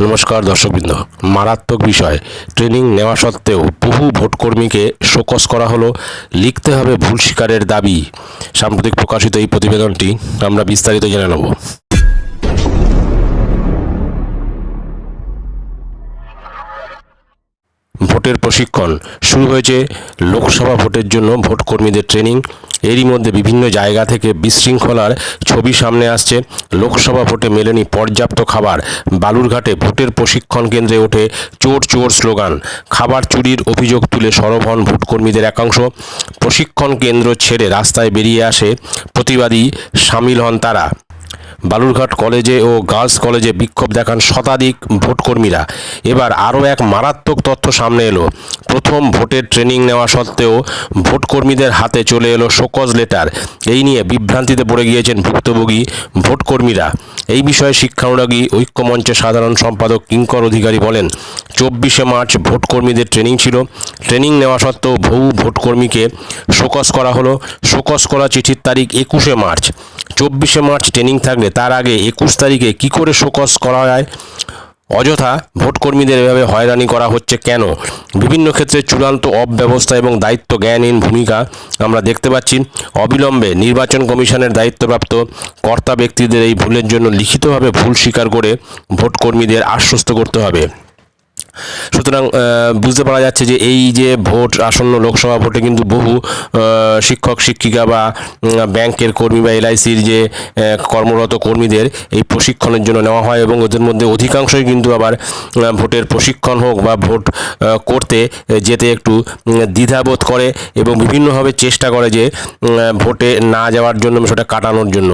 নমস্কার দর্শকবৃন্দ। মারাত্মক বিষয়। ট্রেনিং নেওয়া সত্ত্বেও বহু ভোটকর্মীকে শোকস করা হলো। লিখতে হবে ভুল স্বীকারের দাবি। সাম্প্রতিক প্রকাশিত এই প্রতিবেদনটি আমরা বিস্তারিত জেনে নেব। ভোটের প্রশিক্ষণ। শুরু হয়েছে লোকসভা ভোটের জন্য ভোটকর্মীদের ট্রেনিং। এরই মধ্যে বিভিন্ন জায়গা থেকে বিশৃঙ্খলার ছবি সামনে আসছে। লোকসভা ভোটে মেলেনি পর্যাপ্ত খাবার। বালুরঘাটে ভোটের প্রশিক্ষণ কেন্দ্রে ওঠে চোর চোর স্লোগান। খাবার চুরির অভিযোগ তুলে সরব হন ভোটকর্মীদের একাংশ। প্রশিক্ষণ কেন্দ্র ছেড়ে রাস্তায় বেরিয়ে আসে প্রতিবাদী সামিল হন তারা। বালুরঘাট কলেজে ও গার্লস কলেজে বিক্ষোভ দেখান শতাধিক ভোটকর্মীরা। এবার আরও এক মারাত্মক তথ্য সামনে এলো। প্রথম ভোটের ট্রেনিং নেওয়া সত্ত্বেও ভোটকর্মীদের হাতে চলে এলো শোকজ লেটার। এই নিয়ে বিভ্রান্তিতে পড়ে গিয়েছেন ভুক্তভোগী ভোটকর্মীরা। এই বিষয়ে শিক্ষানুরাগী ঐক্যমঞ্চের সাধারণ সম্পাদক কিঙ্কর অধিকারী বলেন, চব্বিশে মার্চ ভোটকর্মীদের ট্রেনিং ছিল। ট্রেনিং নেওয়া সত্ত্বেও বহু ভোটকর্মীকে শোকস করা হলো। শোকস করা চিঠির তারিখ একুশে মার্চ। চব্বিশে মার্চ ট্রেনিং থাকলে তার আগে একুশ তারিখে কি করে শোকস করা যায়? অযথা ভোটকর্মীদের এভাবে হয়রানি করা হচ্ছে কেন? বিভিন্ন ক্ষেত্রে চূড়ান্ত অব্যবস্থা এবং দায়িত্ব জ্ঞানহীন ভূমিকা আমরা দেখতে পাচ্ছি। অবিলম্বে নির্বাচন কমিশনের দায়িত্বপ্রাপ্ত কর্তা ব্যক্তিদের এই ভুলের জন্য লিখিতভাবে ভুল স্বীকার করে ভোটকর্মীদের আশ্বস্ত করতে হবে। সুতরাং বুঝতে পারা যাচ্ছে যে এই যে ভোট, আসন্ন লোকসভা ভোটে কিন্তু বহু শিক্ষক, শিক্ষিকা বা ব্যাংকের কর্মী বা এলআইসির যে কর্মরত কর্মীদের এই প্রশিক্ষণের জন্য নেওয়া হয় এবং ওদের মধ্যে অধিকাংশই কিন্তু আবার ভোটের প্রশিক্ষণ হোক বা ভোট করতে যেতে একটু দ্বিধাবোধ করে এবং বিভিন্নভাবে চেষ্টা করে যে ভোটে না যাওয়ার জন্য সেটা কাটানোর জন্য।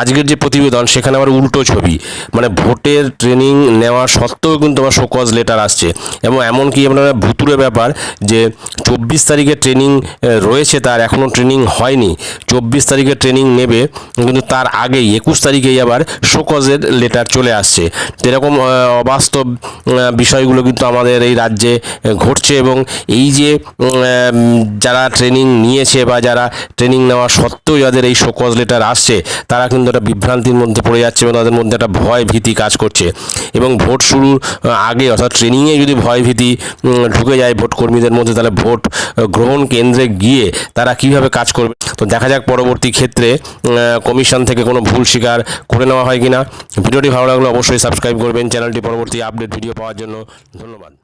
আজকের যে প্রতিবেদন, সেখানে আবার উল্টো ছবি। মানে ভোটের ট্রেনিং নেওয়া সত্ত্বেও কিন্তু আমার শোকজ লেটার আসছে। এবং এমনকি আপনার ভুতুরে ব্যাপার যে চব্বিশ তারিখে ট্রেনিং রয়েছে তার এখনও ট্রেনিং হয়নি। চব্বিশ তারিখে ট্রেনিং নেবে, কিন্তু তার আগেই, একুশ তারিখেই আবার শোকজের লেটার চলে আসছে। এরকম অবাস্তব বিষয়গুলো কিন্তু আমাদের এই রাজ্যে ঘটছে। এবং এই যে যারা ট্রেনিং নিয়েছে বা যারা ট্রেনিং নেওয়া সত্ত্বেও যাদের এই শোকজ লেটার আসছে, তারা কিন্তু একটা বিভ্রান্তির মধ্যে পড়ে যাচ্ছে এবং তাদের মধ্যে একটা ভয় ভীতি কাজ করছে। এবং ভোট শুরুর আগে, অর্থাৎ ট্রেনিংয়ে যদি ভয় ভীতি ঢুকে যায় ভোট কর্মীদের মধ্যে, তাহলে ভোট গ্রহণ কেন্দ্রে গিয়ে তারা কীভাবে কাজ করবে? তো দেখা যাক পরবর্তী ক্ষেত্রে কমিশন থেকে কোনো ভুল স্বীকার করে নেওয়া হয় কিনা। ভিডিওটি ভালো লাগলে অবশ্যই সাবস্ক্রাইব করবেন। চ্যানেলটি পরবর্তী আপডেট ভিডিও পাওয়ার জন্য ধন্যবাদ।